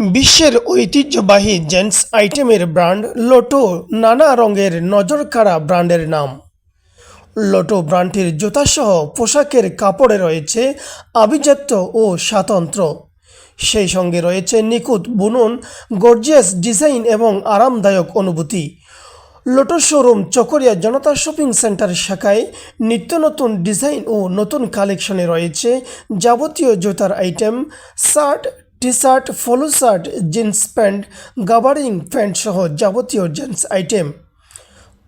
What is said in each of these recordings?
বিশ্বের ঐতিহ্যবাহী জেন্টস আইটেমের ব্র্যান্ড লোটো নানা রঙের নজরকাড়া ব্র্যান্ডের নাম। লোটো ব্র্যান্ডটির জুতাসহ পোশাকের কাপড়ে রয়েছে আভিজাত্য ও স্বাতন্ত্র্য সেই সঙ্গে রয়েছে নিখুঁত বুনন, গর্জিয়াস ডিজাইন এবং আরামদায়ক অনুভূতি। Lotto showroom Chakaria Janata shopping centre শাখায় নিত্য নতুন ডিজাইন ও নতুন কালেকশনে রয়েছে যাবতীয় জুতার item, shirt T shirt polo shirt jeans pants গাবারিং pants সহ যাবতীয় জেন্টস আইটেম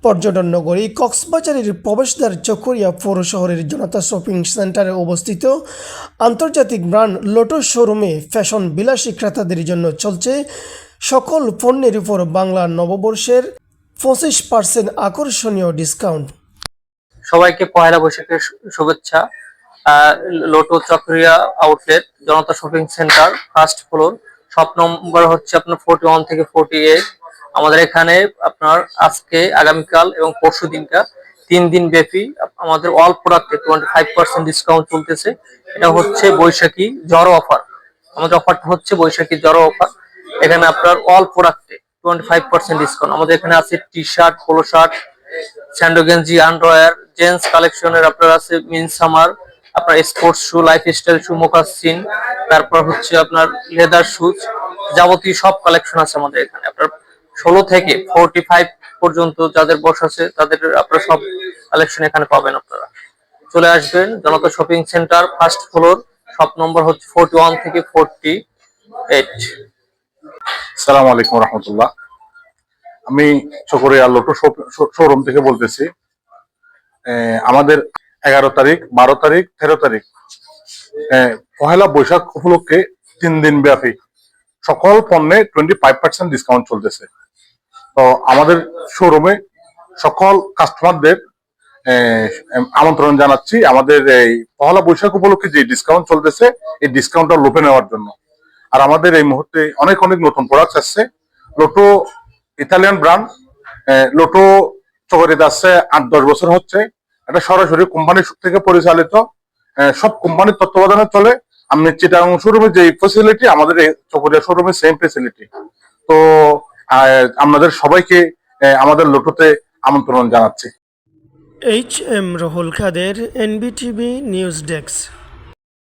পর্যটন নগরী কক্সবাজারের প্রবেশদ্বার চকরিয়া পৌর শহরের জনতা শপিং সেন্টারে অবস্থিত। আন্তর্জাতিক ব্র্যান্ড লোটো শোরুমে ফ্যাশন বিলাসী ক্রেতাদের জন্য চলছে সকল পণ্যের উপর বাংলা নববর্ষের পঁচিশ পার্সেন্ট আকর্ষণীয় ডিসকাউন্ট সবাইকে পয়লা বৈশাখের শুভেচ্ছা। Lotto Chakaria outlet Janata shopping centre first floor shop number হচ্ছে আপনার ফোর্টি ওয়ান থেকে ফোর্টি এইট আমাদের এখানে আপনার আজকে, আগামীকাল এবং পরশু দিনটা তিন দিন ব্যাপী আমাদের অল প্রোডাক্টে টোয়েন্টি ফাইভ পার্সেন্ট ডিসকাউন্ট চলতেছে। এটা হচ্ছে বৈশাখী জড়ো অফার আমাদের অফারটা হচ্ছে বৈশাখী জড়ো অফার এখানে আপনার অল প্রোডাক্টে টোয়েন্টি ফাইভ পার্সেন্ট ডিসকাউন্ট আমাদের এখানে আছে টি শার্ট পোলো শার্ট স্যান্ডো গেঞ্জি আন্ডারওয়্যার জেন্টস কালেকশনের আপনার আছে মিন সামার আপনার sports shoe lifestyle shoe moccasin তারপর হচ্ছে আপনার লেদার শুজ যাবতীয় সব কালেকশন আছে আমাদের এখানে। আপনার ষোলো থেকে ফোরটি ফাইভ পর্যন্ত যাদের বয়স আছে, তাদের আপনার সব কালেকশন এখানে পাবেন আপনারা। চলে আসবেন Janata shopping centre first floor shop number হচ্ছে ফোর্টি ওয়ান থেকে ফোরটি এইট সালাম আলাইকুম রহমতুল্লাহ। আমি চকরিয়া লোটো শোরুম থেকে বলতেছি। আমাদের এগারো তারিখ, বারো তারিখ, তেরো তারিখ। পহেলা বৈশাখ উপলক্ষে তিন দিন ব্যাপী সকল পণ্যে টোয়েন্টি ফাইভ পার্সেন্ট ডিসকাউন্ট চলতেছে। তো আমাদের শোরুমে সকল কাস্টমারদের আমন্ত্রণ জানাচ্ছি আমাদের এই পহেলা বৈশাখ উপলক্ষে যে ডিসকাউন্ট চলতেছে, এই ডিসকাউন্টটা লোপে নেওয়ার জন্য। আর আমাদের এই মুহূর্তে অনেক অনেক নতুন প্রোডাক্ট আসছে। লোটো ইতালিয়ান ব্র্যান্ড লোটো চকরিতে আসছে, আট, দশ বছর হচ্ছে। এটা সরাসরি কোম্পানি থেকে পরিচালিত সব কোম্পানির তত্ত্বাবধানে চলে। আমি চিটাং শোরুমে যে ফেসিলিটি আমাদের চকরিয়া শোরুমে সেম ফেসিলিটি তো আপনাদের সবাইকে আমাদের লোটোতে আমন্ত্রণ জানাচ্ছি। এইচ এম রহুল খাদের এনবিটিভি নিউজ ডেস্ক